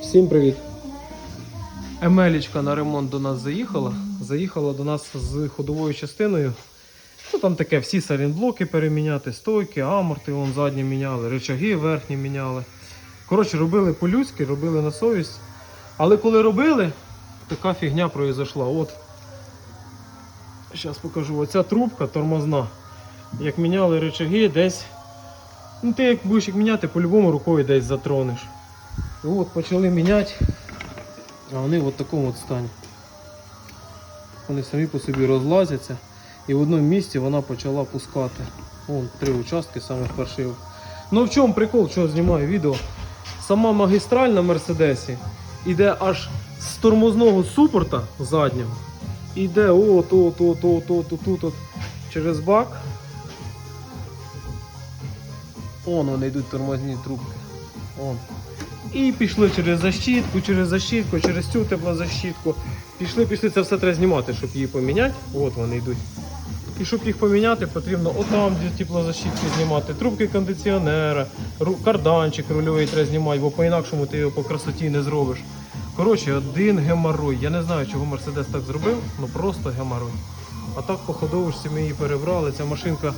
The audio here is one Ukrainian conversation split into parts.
Всім привіт! Емелічка на ремонт до нас заїхала. Заїхала до нас з ходовою частиною. Ну там таке, всі салінблоки переміняти, стойки, аморти вон задні міняли, рычаги верхні міняли. Коротше, робили по-людськи, робили на совість. Але коли робили, така фігня произошла. От. Зараз покажу. Оця трубка тормозна. Як міняли рычаги, десь. Ну ти як будеш їх міняти, по-любому рукою десь затронеш. І от почали міняти, а вони в от такому от стані. Вони самі по собі розлазяться. І в одному місці вона почала пускати. Вон три участки саме перший. Ну в чому прикол, чого знімаю відео? Сама магістраль на Мерседесі іде аж з тормозного супорта заднього. Іде от, от, от, от, от, от, от, от через бак. Вон вони йдуть тормозні трубки. Вон. І пішли через защитку, через защитку, через цю теплозащитку. Пішли, пішли, це все треба знімати, щоб її поміняти. От вони йдуть. І щоб їх поміняти, потрібно отам, де теплозащитки знімати, трубки кондиціонера, карданчик рульовий треба знімати, бо по-інакшому ти його по красоті не зробиш. Коротше, один геморой. Я не знаю, чого Мерседес так зробив, ну просто геморой. А так по ходовушці ми її перебрали. Ця машинка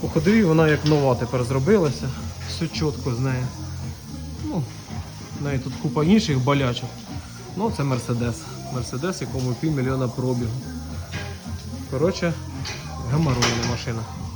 по ходовій, вона як нова тепер зробилася. Все чітко з нею. Ну, в тут купа інших болячок. Ну, це Мерседес. Мерседес, якому півмільйона пробігу. Коротше, геморройна машина.